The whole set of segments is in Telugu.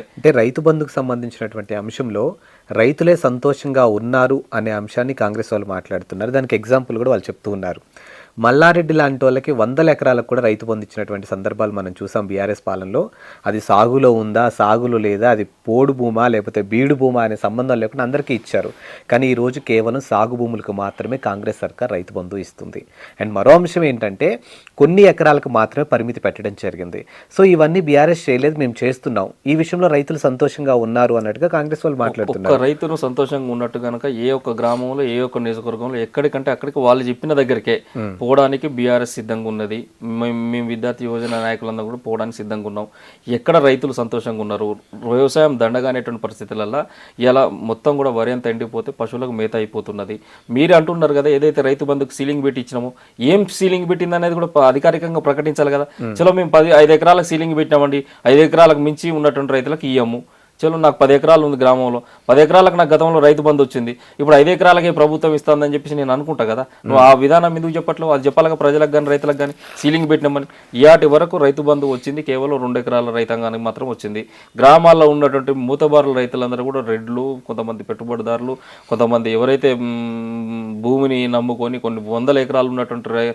అంటే రైతు బంధుకు సంబంధించినటువంటి అంశంలో రైతులే సంతోషంగా ఉన్నారు అనే అంశాన్ని కాంగ్రెస్ వాళ్ళు మాట్లాడుతున్నారు. దానికి ఎగ్జాంపుల్ కూడా వాళ్ళు చెప్తూ ఉన్నారు. మల్లారెడ్డి లాంటి వాళ్ళకి వందల ఎకరాలకు కూడా రైతు బంధు ఇచ్చినటువంటి సందర్భాలు మనం చూసాం బీఆర్ఎస్ పాలనలో. అది సాగులో ఉందా సాగులో లేదా అది పోడు భూమా లేకపోతే బీడు భూమా అనే సంబంధం లేకుండా అందరికీ ఇచ్చారు. కానీ ఈ రోజు కేవలం సాగు భూములకు మాత్రమే కాంగ్రెస్ సర్కార్ రైతు బంధు ఇస్తుంది. అండ్ మరో అంశం ఏంటంటే కొన్ని ఎకరాలకు మాత్రమే పరిమితి పెట్టడం జరిగింది. సో ఇవన్నీ బీఆర్ఎస్ చేయలేదు మేము చేస్తున్నాం. ఈ విషయంలో రైతులు సంతోషంగా ఉన్నారు అన్నట్టుగా కాంగ్రెస్ వాళ్ళు మాట్లాడుతున్నారు. రైతును సంతోషంగా ఉన్నట్టు కనుక ఏ ఒక్క గ్రామంలో ఏ ఒక్క నియోజకవర్గంలో ఎక్కడికంటే అక్కడికి వాళ్ళు చెప్పిన దగ్గరికే పోవడానికి బీఆర్ఎస్ సిద్ధంగా ఉన్నది. మేము మేము విద్యార్థి యువజన నాయకులందరూ కూడా పోవడానికి సిద్ధంగా ఉన్నాం. ఎక్కడ రైతులు సంతోషంగా ఉన్నారు? వ్యవసాయం దండగా అనేటువంటి పరిస్థితులలో ఇలా మొత్తం కూడా వరి అంతా ఎండిపోతే పశువులకు మేత అయిపోతున్నది. మీరు అంటున్నారు కదా ఏదైతే రైతు బంధుకు సీలింగ్ పెట్టి ఇచ్చినామో ఏం సీలింగ్ పెట్టింది అనేది కూడా అధికారికంగా ప్రకటించాలి కదా. చలో మేము పది ఐదు ఎకరాలకు సీలింగ్ పెట్టినామండి. ఐదు ఎకరాలకు మించి ఉన్నటువంటి రైతులకు ఇయ్యము. చలో నాకు పది ఎకరాలు ఉంది గ్రామంలో. పది ఎకరాలకు నాకు గతంలో రైతు బంధు వచ్చింది. ఇప్పుడు ఐదు ఎకరాలకే ప్రభుత్వం ఇస్తుందని చెప్పేసి నేను అనుకుంటా కదా. నువ్వు ఆ విధానం ఎందుకు చెప్పట్లేవు? అది చెప్పాలిగా ప్రజలకు కానీ రైతులకు కానీ సీలింగ్ పెట్టినామని. ఇయాటి వరకు రైతు బంధు వచ్చింది కేవలం రెండు ఎకరాల రైతాంగానికి మాత్రం వచ్చింది. గ్రామాల్లో ఉన్నటువంటి మూతబారుల రైతులందరూ కూడా రెడ్లు కొంతమంది పెట్టుబడిదారులు కొంతమంది ఎవరైతే భూమిని నమ్ముకొని కొన్ని వందల ఎకరాలు ఉన్నటువంటి రై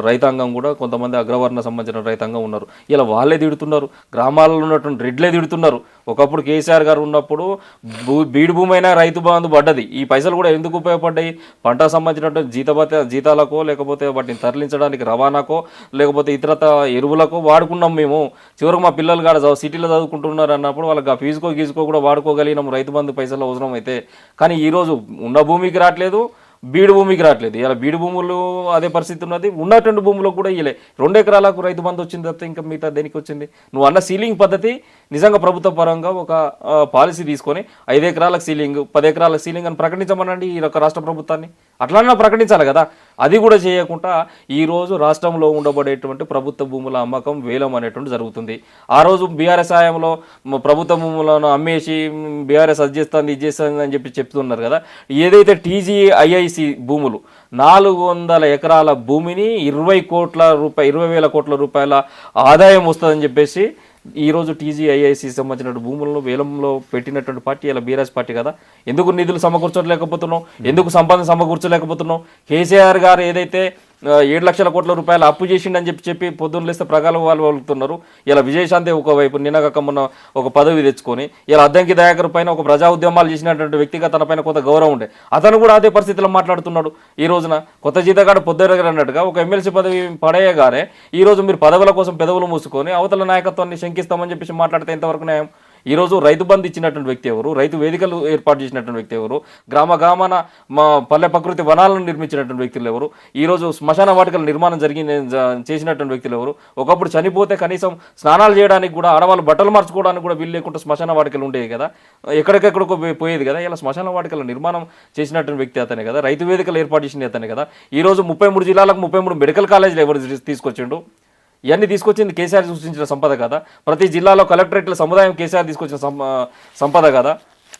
రైతాంగం కూడా కొంతమంది అగ్రవర్ణ సంబంధించిన రైతాంగం ఉన్నారు. ఇలా వాళ్ళే తిడుతున్నారు. గ్రామాలలో ఉన్నటువంటి రెడ్లే తిడుతున్నారు. ఒకప్పుడు కేసీఆర్ గారు ఉన్నప్పుడు భూ బీడు భూమి అయినా రైతు బాంధు పడ్డది. ఈ పైసలు కూడా ఎందుకు ఉపయోగపడ్డాయి? పంట సంబంధించినటువంటి జీతభత జీతాలకో లేకపోతే వాటిని తరలించడానికి రవాణాకో లేకపోతే ఇతరత ఎరువులకో వాడుకున్నాం మేము. చివరికి మా పిల్లలు కాడ చదువు- సిటీలో చదువుకుంటున్నారు అన్నప్పుడు వాళ్ళకి ఆ ఫీజుకో గీజుకో కూడా వాడుకోగలిగినాం. రైతు బంధు పైసలు అవసరం అయితే కానీ ఈరోజు ఉన్న భూమికి రావట్లేదు. బీడు భూమికి రావట్లేదు. ఇలా బీడు భూములు అదే పరిస్థితి ఉన్నది. ఉన్నటువంటి భూములు కూడా ఇయ్యలే. రెండు ఎకరాలకు రైతు బంధు వచ్చింది తప్ప ఇంకా మిగతా దేనికి వచ్చింది? నువ్వు అన్న సీలింగ్ పద్ధతి నిజంగా ప్రభుత్వ పరంగా ఒక పాలసీ తీసుకొని ఐదు ఎకరాలకు సీలింగ్ పది ఎకరాలకు సీలింగ్ అని ప్రకటించమనండి ఈ యొక్క రాష్ట్ర ప్రభుత్వాన్ని? అట్లన్నా ప్రకటించాలి కదా. అది కూడా చేయకుండా ఈరోజు రాష్ట్రంలో ఉండబడేటువంటి ప్రభుత్వ భూముల అమ్మకం వేలం అనేటువంటి జరుగుతుంది. ఆ రోజు బీఆర్ఎస్ హయాంలో ప్రభుత్వ భూములను అమ్మేసి బీఆర్ఎస్ అది చేస్తుంది ఇది చేస్తుంది అని చెప్పి చెప్తున్నారు కదా. ఏదైతే టీజీ ఐఐసి భూములు నాలుగు వందల ఎకరాల భూమిని ఇరవై కోట్ల రూపాయ ఇరవై వేల కోట్ల రూపాయల ఆదాయం వస్తుందని చెప్పేసి ఈరోజు టీజీఐఐసి సంబంధించిన భూములను వేలంలో పెట్టినటువంటి పార్టీ ఇలా బీరాజ్ పార్టీ కదా. ఎందుకు నిధులు సమకూర్చలేకపోతున్నాం ఎందుకు సంపాదన సమకూర్చలేకపోతున్నాం కేసీఆర్ గారు ఏదైతే ఏడు లక్షల కోట్ల రూపాయలు అప్పు చేసిండని చెప్పి చెప్పి పొద్దున్న లేస్తే ప్రగాలం వాళ్ళు వలుగుతున్నారు ఇలా విజయశాంతి ఒకవైపు నిన్నగాక మొన్న ఒక పదవి తెచ్చుకొని ఇలా అద్దంకి దయాకర్ పైన ఒక ప్రజా ఉద్యమాలు చేసినటువంటి వ్యక్తిగా తన పైన కొంత గౌరవం ఉండే. అతను కూడా అదే పరిస్థితిలో మాట్లాడుతున్నాడు. ఈ రోజున కొత్త జీతగాడు పొద్దురగారు అన్నట్టుగా ఒక ఎమ్మెల్సీ పదవి పడేయగానే ఈ రోజు మీరు పదవుల కోసం పెదవులు మూసుకొని అవతల నాయకత్వాన్ని శంకిస్తామని చెప్పేసి మాట్లాడితే ఇంతవరకు న్యాయం? ఈరోజు రైతు బంధు ఇచ్చినటువంటి వ్యక్తి ఎవరు? రైతు వేదికలు ఏర్పాటు చేసినటువంటి వ్యక్తి ఎవరు? గ్రామ గ్రామాన మా పల్లె ప్రకృతి వనాలను నిర్మించినటువంటి వ్యక్తులు ఎవరు? ఈరోజు శ్మశాన వాటికల నిర్మాణం జరిగిన చేసినటువంటి వ్యక్తులు ఎవరు? ఒకప్పుడు చనిపోతే కనీసం స్నానాలు చేయడానికి కూడా ఆడవాళ్ళు బట్టలు మార్చుకోవడానికి కూడా వీలు లేకుండా శ్మశాన వాటికలు ఉండేవి కదా. ఎక్కడికెక్కడికో పోయి- పోయేది కదా. ఇలా శ్మశాన వాటికల నిర్మాణం చేసినటువంటి వ్యక్తి అతనే కదా. రైతు వేదికలు ఏర్పాటు చేసిన అతనే కదా. ఈరోజు ముప్పై మూడు జిల్లాలకు ముప్పై మూడు మెడికల్ కాలేజీలు ఎవరు తీసుకొచ్చిండు? ఇవన్నీ తీసుకొచ్చింది కేసీఆర్ సృష్టించిన సంపద కదా? ప్రతి జిల్లాలో కలెక్టరేట్ల సముదాయం కేసీఆర్ తీసుకొచ్చిన సంపద కదా?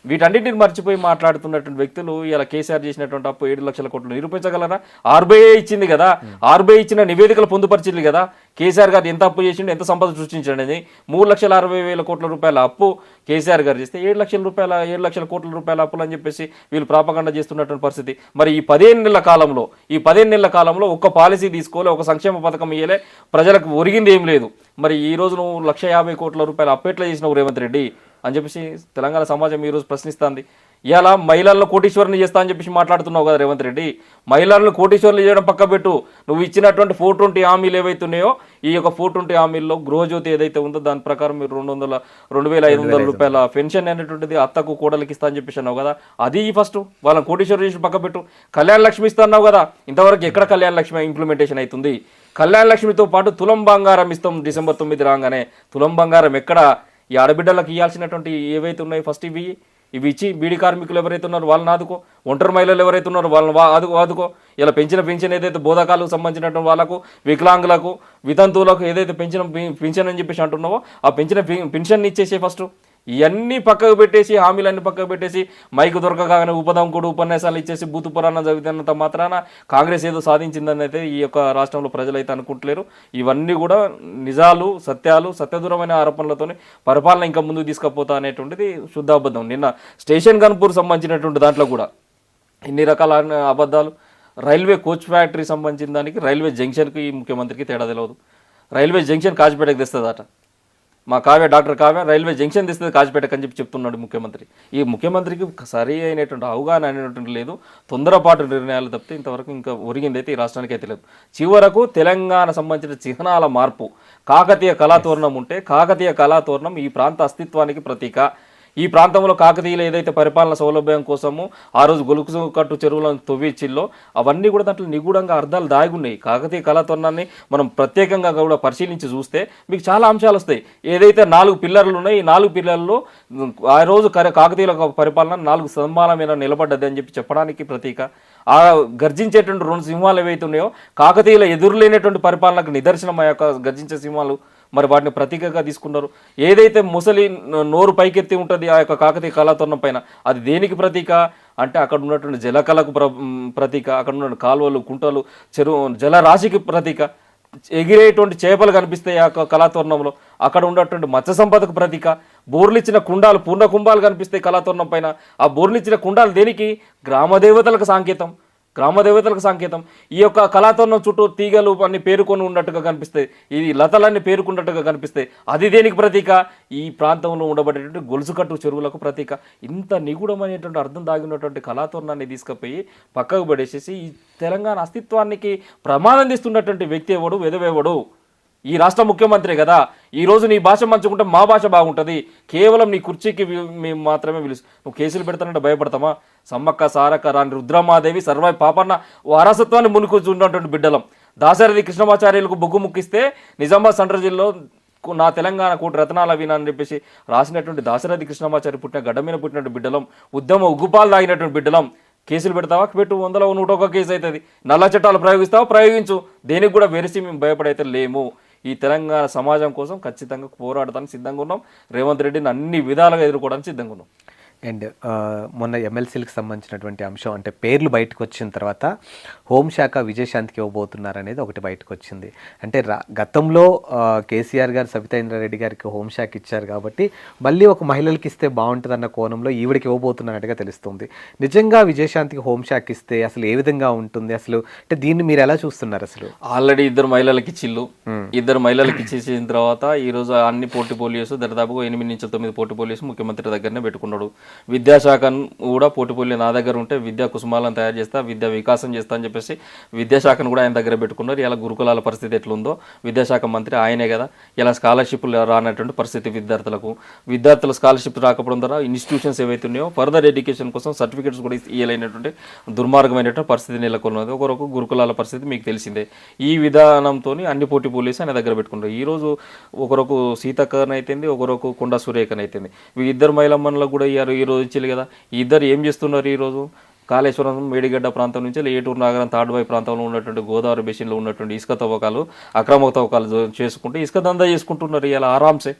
వీటన్నిటిని మర్చిపోయి మాట్లాడుతున్నటువంటి వ్యక్తులు ఇలా కేసీఆర్ చేసినటువంటి అప్పు ఏడు లక్షల కోట్లు నిరూపించగలరా? ఆర్బీఐ ఇచ్చింది కదా. ఆర్బీఐ ఇచ్చిన నివేదికలు పొందుపరిచింది కదా. కేసీఆర్ గారు ఎంత అప్పు చేసిండు ఎంత సంపద సృష్టించండి అని మూడు లక్షల అరవై వేల కోట్ల రూపాయల అప్పు కేసీఆర్ గారు చేస్తే ఏడు లక్షల రూపాయల ఏడు లక్షల కోట్ల రూపాయల అప్పులు అని చెప్పేసి వీళ్ళు ప్రాపగండ చేస్తున్నటువంటి పరిస్థితి. మరి ఈ పదిహేను నెలల కాలంలో ఈ పదిహేను నెలల కాలంలో ఒక్క పాలసీ తీసుకోలే ఒక సంక్షేమ పథకం ఇయ్యలే ప్రజలకు ఒరిగింది ఏం లేదు. మరి ఈ రోజు నువ్వు లక్ష యాభై కోట్ల రూపాయల అప్పెట్లా చేసినావు రేవంత్ రెడ్డి? అని చెప్పేసి తెలంగాణ సమాజం ఈరోజు ప్రశ్నిస్తుంది. ఇలా మహిళలను కోటీశ్వరుని చేస్తా అని చెప్పేసి మాట్లాడుతున్నావు కదా రేవంత్ రెడ్డి. మహిళలను కోటీశ్వరులు చేయడం పక్క పెట్టు. నువ్వు ఇచ్చినటువంటి ఫోర్ ట్వంటీ హామీలు ఏవైతున్నాయో ఈ యొక్క ఫోర్ ట్వంటీ హామీల్లో గృహజ్యోతి ఏదైతే ఉందో దాని ప్రకారం మీరు రెండు వందల రెండు వేల ఐదు వందల రూపాయల పెన్షన్ అనేటువంటిది అత్తకు కోడలికి ఇస్తా అని చెప్పేసి అన్నావు కదా. అది ఫస్ట్ వాళ్ళని కోటీశ్వరు చేసి పక్క పెట్టు. కళ్యాణ లక్ష్మి ఇస్తా అన్నావు కదా. ఇంతవరకు ఎక్కడ కళ్యాణ లక్ష్మి ఇంప్లిమెంటేషన్ అవుతుంది? కళ్యాణ లక్ష్మితో పాటు తులం బంగారం ఇస్తాం డిసెంబర్ తొమ్మిది రాగానే. తులం బంగారం ఎక్కడ? ఈ ఆడబిడ్డలకు ఇవ్వాల్సినటువంటి ఏవైతే ఉన్నాయో ఫస్ట్ ఇవి ఇవి ఇచ్చి బీడీ కార్మికులు ఎవరైతే ఉన్నారో వాళ్ళని ఆదుకో ఒంటరి మహిళలు ఎవరైతే ఉన్నారో వాళ్ళని వా- ఆదుకో ఆదుకో. ఇలా పెంచిన పెన్షన్ ఏదైతే బోధకాలకు సంబంధించినటువంటి వాళ్ళకు వికలాంగులకు వితంతువులకు ఏదైతే పెంచిన పెన్షన్ అని చెప్పేసి అంటున్నావో ఆ పెంచిన పెన్షన్ ఇచ్చేసే ఫస్ట్ ఇవన్నీ పక్కకు పెట్టేసి హామీలన్నీ పక్కకు పెట్టేసి మైకు దొరకగానే ఉపదంకుడు ఉపన్యాసాలు ఇచ్చేసి బూతు పురాణం చదివినంత మాత్రాన కాంగ్రెస్ ఏదో సాధించిందని అయితే ఈ యొక్క రాష్ట్రంలో ప్రజలు అయితే అనుకుంటలేరు. ఇవన్నీ కూడా నిజాలు సత్యాలు సత్యదూరమైన ఆరోపణలతోనే పరిపాలన ఇంకా ముందుకు తీసుకుపోతా అనేటువంటిది శుద్ధాబద్ధం. నిన్న స్టేషన్ గన్పూర్ సంబంధించినటువంటి దాంట్లో కూడా ఇన్ని రకాల అబద్ధాలు రైల్వే కోచ్ ఫ్యాక్టరీ సంబంధించిన దానికి రైల్వే జంక్షన్కి ఈ ముఖ్యమంత్రికి తేడా తెలియదు రైల్వే జంక్షన్ కాచిపేటకు తెస్తుందట. మా Kavya doctor Kavya railway junction తీస్తుంది కాచిపేటకు అని చెప్పి చెప్తున్నాడు ముఖ్యమంత్రి. ఈ ముఖ్యమంత్రికి సరి అయినటువంటి అవగాహన అనేటువంటి లేదు. తొందరపాటు నిర్ణయాలు తప్పితే ఇంతవరకు ఇంకా ఒరిగింది అయితే ఈ రాష్ట్రానికి అయితే లేదు. చివరకు తెలంగాణ సంబంధించిన చిహ్నాల మార్పు. కాకతీయ కళాతోరణం ఉంటే కాకతీయ కళాతోరణం ఈ ప్రాంత అస్తిత్వానికి ప్రతీక. ఈ ప్రాంతంలో కాకతీయులు ఏదైతే పరిపాలన సౌలభ్యం కోసము ఆ రోజు గొలుసు కట్టు చెరువులను తొవ్విచ్చిల్లో అవన్నీ కూడా దాంట్లో నిగూఢంగా అర్థాలు దాగి ఉన్నాయి. కాకతీయ కళాతోరణాన్ని మనం ప్రత్యేకంగా కూడా పరిశీలించి చూస్తే మీకు చాలా అంశాలు వస్తాయి. ఏదైతే నాలుగు పిల్లర్లు ఉన్నాయి ఈ నాలుగు పిల్లర్లో ఆ రోజు కాకతీయుల పరిపాలన నాలుగు స్తంభాల మీద నిలబడ్డది అని చెప్పి చెప్పడానికి ప్రతీక. ఆ గర్జించేటువంటి రెండు సింహాలు ఏవైతే ఉన్నాయో కాకతీయుల ఎదురులేనటువంటి పరిపాలనకు నిదర్శనం ఆ యొక్క గర్జించే సింహాలు మరి వాటిని ప్రతీకగా తీసుకున్నారు. ఏదైతే ముసలి నోరు పైకెత్తి ఉంటుంది ఆ యొక్క కాకతీయ కళాతోరణం పైన అది దేనికి ప్రతీక? అంటే అక్కడ ఉన్నటువంటి జలకళకు ప్ర ప్రతీక అక్కడ ఉన్న కాలువలు కుంటలు చెరువు జలరాశికి ప్రతీక. ఎగిరేటువంటి చేపలు కనిపిస్తాయి ఆ యొక్క కళాతోరణంలో. అక్కడ ఉన్నటువంటి మత్స్య సంపదకు ప్రతీక. బోర్లిచ్చిన కుండాలు పూర్ణ కుంభాలు కనిపిస్తాయి కళాతోరణం పైన. ఆ బోర్లిచ్చిన కుండాలు దేనికి? గ్రామ దేవతలకు గ్రామ దేవతలకు సంకేతం. ఈ యొక్క కళాతోరణం చుట్టూ తీగలు అన్ని పేరుకొని ఉన్నట్టుగా కనిపిస్తాయి. ఇది లతలన్నీ పేరుకున్నట్టుగా కనిపిస్తాయి. అది దేనికి ప్రతీక? ఈ ప్రాంతంలో ఉండబడేటువంటి గొలుసుకట్టు చెరువులకు ప్రతీక. ఇంత నిగూఢమైనటువంటి అర్థం దాగినటువంటి కళాతోరణాన్ని తీసుకుపోయి పక్కకు పడేసేసి ఈ తెలంగాణ అస్తిత్వానికి ప్రమాదం తీస్తున్నటువంటి వ్యక్తి ఎవడు? వెదవేవడు? ఈ రాష్ట్ర ముఖ్యమంత్రి కదా. ఈరోజు నీ భాష మంచుకుంటే మా భాష బాగుంటుంది. కేవలం నీ కుర్చీకి మేము మాత్రమే పిలుసు నువ్వు కేసులు పెడతానంటే భయపడతామా? సమ్మక్క సారక్క రాని రుద్రమాదేవి సర్వాయి పాపన్న వారసత్వాన్ని మునుకొచ్చున్నటువంటి బిడ్డలం. దాశరథి కృష్ణమాచార్యులకు బొగ్గు ముక్కిస్తే నిజామాబాద్ సెంట్రల్ జిల్లాలో నా తెలంగాణ కూటి రత్నాల వీణ అని చెప్పేసి రాసినటువంటి దాశరథి కృష్ణమాచారి పుట్టిన గడ్డ మీద పుట్టినటువంటి బిడ్డలం. ఉద్యమ ఉగ్గుపాలు తాగినటువంటి బిడ్డలం. కేసులు పెడతావా? పెట్టు వందలో నూట ఒక కేసు అవుతుంది నల్ల చట్టాలు ప్రయోగిస్తావా? ప్రయోగించు. దేనికి కూడా వెరిసి మేము భయపడైతే లేము. ఈ తెలంగాణ సమాజం కోసం ఖచ్చితంగా పోరాడటానికి సిద్ధంగా ఉన్నాం. రేవంత్ రెడ్డిని అన్ని విధాలుగా ఎదుర్కోవడానికి సిద్ధంగా ఉన్నాం. అండ్ మొన్న ఎమ్మెల్సీలకు సంబంధించినటువంటి అంశం అంటే పేర్లు బయటకు వచ్చిన తర్వాత హోంశాఖ విజయశాంతికి ఇవ్వబోతున్నారు అనేది ఒకటి బయటకు వచ్చింది అంటే రా గతంలో కేసీఆర్ గారు సబితాయింద్రారెడ్డి గారికి హోంశాఖ ఇచ్చారు కాబట్టి మళ్ళీ ఒక మహిళలకి ఇస్తే బాగుంటుందన్న కోణంలో ఈవిడికి ఇవ్వబోతున్నట్టుగా తెలుస్తుంది. నిజంగా విజయశాంతికి హోంశాఖ ఇస్తే అసలు ఏ విధంగా ఉంటుంది అసలు? అంటే దీన్ని మీరు ఎలా చూస్తున్నారు అసలు? ఆల్రెడీ ఇద్దరు మహిళలకు ఇచ్చిళ్ళు ఇద్దరు మహిళలకు ఇచ్చేసిన తర్వాత ఈ రోజు అన్ని పోటీ పోలియోస్ దాదాపుగా ఎనిమిది నుంచి తొమ్మిది పోటీ పోలియోస్ ముఖ్యమంత్రి దగ్గరనే పెట్టుకున్నాడు. విద్యాశాఖ కూడా పోటీ నా దగ్గర ఉంటే విద్యా కుసుమాలను తయారు చేస్తా విద్యా వికాసం చేస్తా అని చెప్పేసి విద్యాశాఖను కూడా ఆయన దగ్గర పెట్టుకున్నారు. ఇలా గురుకులాల పరిస్థితి ఎట్లుందో విద్యాశాఖ మంత్రి ఆయనే కదా. ఇలా స్కాలర్షిప్లు రానటువంటి పరిస్థితి విద్యార్థులకు. విద్యార్థుల స్కాలర్షిప్ రాకపోవడం ద్వారా ఇన్స్టిట్యూషన్స్ ఏవైతే ఉన్నాయో ఫర్దర్ ఎడ్యుకేషన్ కోసం సర్టిఫికేట్స్ కూడా ఇవ్వలేనటువంటి దుర్మార్గమైనటువంటి పరిస్థితి నెలకొన్నది. ఒకరొక గురుకులాల పరిస్థితి మీకు తెలిసిందే. ఈ విధానంతో అన్ని పోటీ పోలీసు ఆయన దగ్గర పెట్టుకున్నారు. ఈరోజు ఒకరొక సీతక్కనైతుంది ఒకరొక కొండ సురేఖన్ ఈ ఇద్దరు మహిళమ్మలకు కూడా ఇయ్యారు ఈ రోజు కదా. ఇద్దరు ఏం చేస్తున్నారు ఈరోజు కాళేశ్వరం మేడిగడ్డ ప్రాంతం నుంచి ఏటూరు నగరం తాడుబాయి ప్రాంతంలో ఉన్నటువంటి గోదావరి బేసిన్లో ఉన్నటువంటి ఇసుక తవ్వకాలు అక్రమ తవ్వకాలు చేసుకుంటే చేసుకుంటూ ఇసుక దందా చేసుకుంటున్నారు ఇలా ఆరామ్సే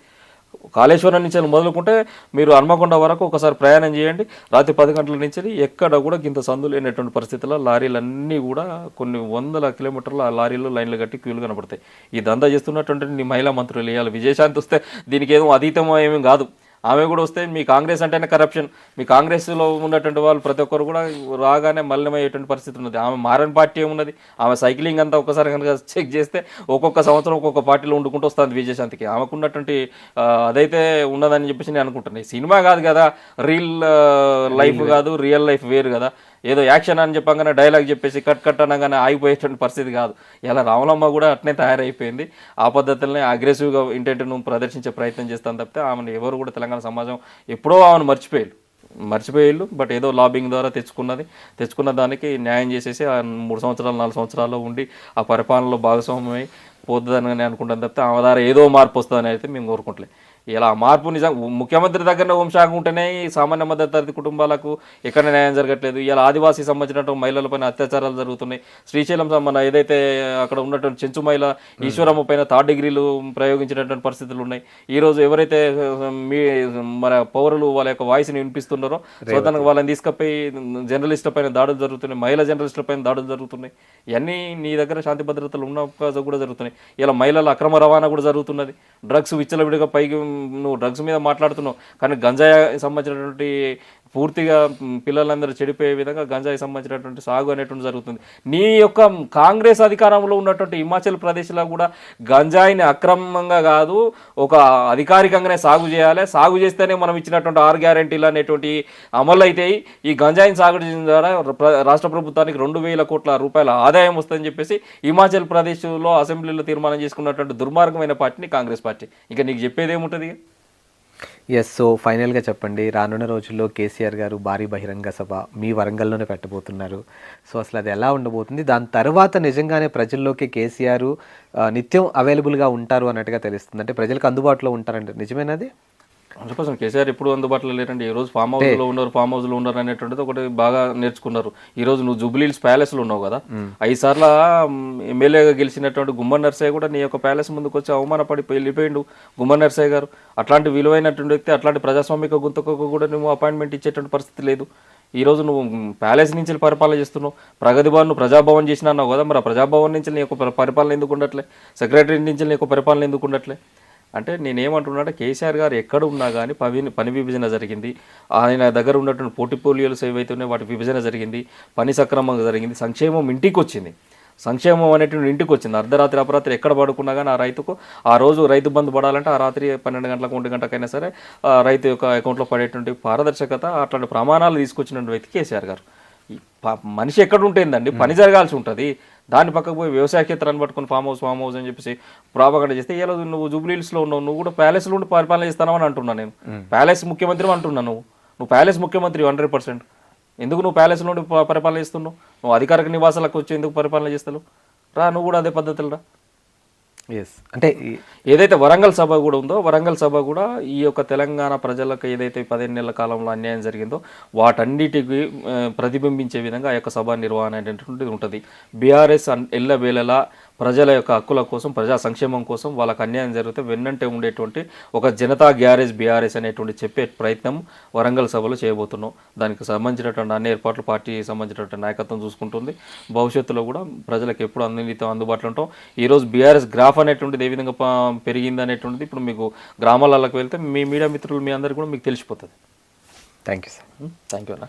కాళేశ్వరం నుంచి మొదలుకుంటే మీరు హన్మకొండ వరకు ఒకసారి ప్రయాణం చేయండి. రాత్రి పది గంటల నుంచి ఎక్కడ కూడా ఇంత సందు లేనటువంటి పరిస్థితుల్లో లారీలన్నీ కూడా కొన్ని వందల కిలోమీటర్ల ఆ లారీలు లైన్లు కట్టి క్యూలు కనపడతాయి. ఈ దందా చేస్తున్నటువంటి మహిళా మంత్రులు వేయాలి విజయశాంతి వస్తే దీనికి ఏమో అతీతం ఏమీ కాదు. ఆమె కూడా వస్తే మీ కాంగ్రెస్ అంటేనే కరప్షన్ మీ కాంగ్రెస్లో ఉన్నటువంటి వాళ్ళు ప్రతి ఒక్కరు కూడా రాగానే మలినమయ్యేటువంటి పరిస్థితి ఉన్నది. ఆమె మారని పార్టీ ఏమున్నది? ఆమె సైక్లింగ్ అంతా ఒకసారి కనుక చెక్ చేస్తే ఒక్కొక్క సంవత్సరం ఒక్కొక్క పార్టీలో వండుకుంటూ వస్తుంది విజయశాంతికి. ఆమెకు ఉన్నటువంటి ఆ, అదైతే ఉన్నదని చెప్పేసి నేను అనుకుంటున్నాను సినిమా కాదు కదా రియల్ లైఫ్ కాదు రియల్ లైఫ్ వేరు కదా. ఏదో యాక్షన్ అని చెప్పగానే డైలాగ్ చెప్పేసి కట్ కట్ అనగానే ఆగిపోయేటువంటి పరిస్థితి కాదు. ఇలా రామలమ్మ కూడా అట్నే తయారైపోయింది. ఆ పద్ధతులనే అగ్రెసివ్గా ఇంటెంట్ను ప్రదర్శించే ప్రయత్నం చేస్తాను తప్పితే ఆమెను ఎవరు కూడా తెలంగాణ సమాజం ఎప్పుడో ఆమెను మర్చిపోయారు మర్చిపోయేళ్ళు బట్ ఏదో లాబింగ్ ద్వారా తెచ్చుకున్నది. తెచ్చుకున్న దానికి న్యాయం చేసేసి ఆ మూడు సంవత్సరాలు నాలుగు సంవత్సరాల్లో ఉండి ఆ పరిపాలనలో భాగస్వామ్యమై పోతుందని అనుకుంటాను తప్పితే ఆమె ద్వారా ఏదో మార్పు వస్తుందని అయితే మేము కోరుకుంటలే. ఇలా మార్పు నిజం? ముఖ్యమంత్రి దగ్గర హోంశాఖ ఉంటేనే ఈ సామాన్య మద్దతు తరగతి కుటుంబాలకు ఎక్కడ న్యాయం జరగట్లేదు. ఇలా ఆదివాసీ సంబంధించినటువంటి మహిళలపైన అత్యాచారాలు జరుగుతున్నాయి. శ్రీశైలం మన ఏదైతే అక్కడ ఉన్నటువంటి చెంచు మహిళ ఈశ్వరమ్మ పైన థర్డ్ డిగ్రీలు ప్రయోగించినటువంటి పరిస్థితులు ఉన్నాయి. ఈ రోజు ఎవరైతే మీ మన పౌరులు వాళ్ళ యొక్క వాయిస్ని వినిపిస్తున్నారో స్వతనకు వాళ్ళని తీసుకపోయి జర్నలిస్టుల పైన దాడులు జరుగుతున్నాయి. మహిళా జర్నలిస్టుల పైన దాడులు జరుగుతున్నాయి. ఇవన్నీ నీ దగ్గర శాంతి భద్రతలు ఉన్న కూడా జరుగుతున్నాయి. ఇలా మహిళల అక్రమ రవాణా కూడా జరుగుతున్నది. డ్రగ్స్ విచ్చలవిడిగా పైకి నువ్వు డ్రగ్స్ మీద మాట్లాడుతున్నావు. కానీ గంజాయి సంబంధించినటువంటి పూర్తిగా పిల్లలందరూ చెడిపోయే విధంగా గంజాయి సంబంధించినటువంటి సాగు అనేటువంటి జరుగుతుంది. నీ యొక్క కాంగ్రెస్ అధికారంలో ఉన్నటువంటి హిమాచల్ ప్రదేశ్లో కూడా గంజాయిని అక్రమంగా కాదు ఒక అధికారికంగానే సాగు చేయాలి. సాగు చేస్తేనే మనం ఇచ్చినటువంటి ఆరు గ్యారెంటీలు అనేటువంటి అమలు అవుతాయి ఈ గంజాయిని సాగు చేయడం ద్వారా రాష్ట్ర ప్రభుత్వానికి రెండు వేల కోట్ల రూపాయల ఆదాయం వస్తుందని చెప్పేసి హిమాచల్ ప్రదేశ్లో అసెంబ్లీలో తీర్మానం చేసుకున్నటువంటి దుర్మార్గమైన పార్టీని కాంగ్రెస్ పార్టీ. ఇంకా నీకు చెప్పేది ఏముంటుంది ఎస్ సో ఫైనల్గా చెప్పండి. రానున్న రోజుల్లో కేసీఆర్ గారు భారీ బహిరంగ సభ మీ వరంగల్లోనే పెట్టబోతున్నారు. సో అసలు అది ఎలా ఉండబోతుంది? దాని తర్వాత నిజంగానే ప్రజల్లోకి కేసీఆర్ నిత్యం అవైలబుల్గా ఉంటారు అన్నట్టుగా తెలుస్తుంది. అంటే ప్రజలకు అందుబాటులో ఉంటారంటే. నిజమేనది హండ్రెడ్ పర్సెంట్ కేసీఆర్ ఎప్పుడు అందుబాటులో లేరండి. ఈ రోజు ఫామ్ హౌస్లో ఉన్నారు ఫామ్ హౌస్లో ఉన్నారు అనేటువంటిది ఒకటి బాగా నేర్చుకున్నారు. ఈ రోజు నువ్వు జూబ్లీహిల్స్ ప్యాలెస్లో ఉన్నావు కదా ఐదు సార్ల ఎమ్మెల్యేగా గెలిచినటువంటి గుమ్మన్ నర్సయ్య కూడా నీ యొక్క ప్యాలెస్ ముందుకు వచ్చి అవమానపడి వెళ్ళిపోయిండు. గుమ్మన్ నర్సయ్య గారు అట్లాంటి విలువైనటువంటి వ్యక్తి అట్లాంటి ప్రజాస్వామిక గుంతకు కూడా నువ్వు అపాయింట్మెంట్ ఇచ్చేటువంటి పరిస్థితి లేదు. ఈ రోజు నువ్వు ప్యాలెస్ నుంచి పరిపాలన చేస్తున్నావు. ప్రగతి భవన్ నువ్వు ప్రజాభవన్ చేసినా అన్నావు కదా మరి ఆ ప్రజాభవన్ నుంచి నీ యొక్క పరిపాలన ఎందుకు ఉండట్లే? సెక్రటరీ నుంచి నీ యొక్క పరిపాలన ఎందుకు ఉండట్లే? అంటే నేనేమంటున్నాఅంటే కేసీఆర్ గారు ఎక్కడ ఉన్నా కానీ పని పని విభజన జరిగింది. ఆయన దగ్గర ఉన్నటువంటి పోర్టిపోలియోలు ఏవైతే ఉన్నాయో వాటి విభజన జరిగింది. పని సక్రమంగా జరిగింది. సంక్షేమం ఇంటికి వచ్చింది సంక్షేమం అనేటువంటి ఇంటికి వచ్చింది అర్ధరాత్రి అపరాత్రి ఎక్కడ పడుకున్నా కానీ ఆ రైతుకు ఆ రోజు రైతు బంధు పడాలంటే ఆ రాత్రి పన్నెండు గంటలకు ఒంటి గంటకైనా సరే ఆ రైతు యొక్క అకౌంట్లో పడేటువంటి పారదర్శకత అట్లాంటి ప్రమాణాలు తీసుకొచ్చినటువంటి వ్యక్తి కేసీఆర్ గారు. మనిషి ఎక్కడ ఉంటుందండి పని జరగాల్సి ఉంటుంది. దాని పక్కకు పోయి వ్యవసాయ క్షేత్రాన్ని పట్టుకొని ఫామ్ హౌస్ ఫామ్ హౌస్ అని చెప్పేసి ప్రాపగండ చేస్తే ఇలా నువ్వు జూబ్లీహిల్స్లో ఉన్నావు నువ్వు కూడా ప్యాలెస్లో ఉండి పరిపాలన చేస్తానని అంటున్నాను నేను. ప్యాలెస్ ముఖ్యమంత్రి అంటున్నాను నువ్వు. నువ్వు ప్యాలెస్ ముఖ్యమంత్రి హండ్రెడ్ పర్సెంట్. ఎందుకు నువ్వు ప్యాలెస్ నుండి పరిపాలన చేస్తున్నావు? నువ్వు అధికారిక నివాసాలకు వచ్చి ఎందుకు పరిపాలన చేస్తావు రా నువ్వు కూడా అదే పద్ధతులు రా. ఎస్ అంటే ఏదైతే వరంగల్ సభ కూడా ఉందో వరంగల్ సభ కూడా ఈ యొక్క తెలంగాణ ప్రజలకు ఏదైతే పదిహేను నెలల కాలంలో అన్యాయం జరిగిందో వాటన్నిటికి ప్రతిబింబించే విధంగా ఆ యొక్క సభ నిర్వహణ అనేటువంటిది ఉంటుంది. బీఆర్ఎస్ ఎల్లవేళలా ప్రజల యొక్క హక్కుల కోసం ప్రజా సంక్షేమం కోసం వాళ్ళకి అన్యాయం జరిగితే వెన్నంటే ఉండేటువంటి ఒక జనతా గ్యారేజ్ బీఆర్ఎస్ అనేటువంటి చెప్పే ప్రయత్నం వరంగల్ సభలో చేయబోతున్నాం. దానికి సంబంధించినటువంటి అన్ని ఏర్పాట్లు పార్టీ సంబంధించినటువంటి నాయకత్వం చూసుకుంటుంది. భవిష్యత్తులో కూడా ప్రజలకు ఎప్పుడు అందునితో అందుబాటులో ఉంటాం. ఈరోజు బీఆర్ఎస్ గ్రాఫ్ అనేటువంటిది ఏ విధంగా పెరిగింది అనేటువంటిది ఇప్పుడు మీకు గ్రామాలకు వెళ్తే మీ మీడియా మిత్రులు మీ అందరికీ కూడా మీకు తెలిసిపోతుంది. Thank you sir thank you అన్న.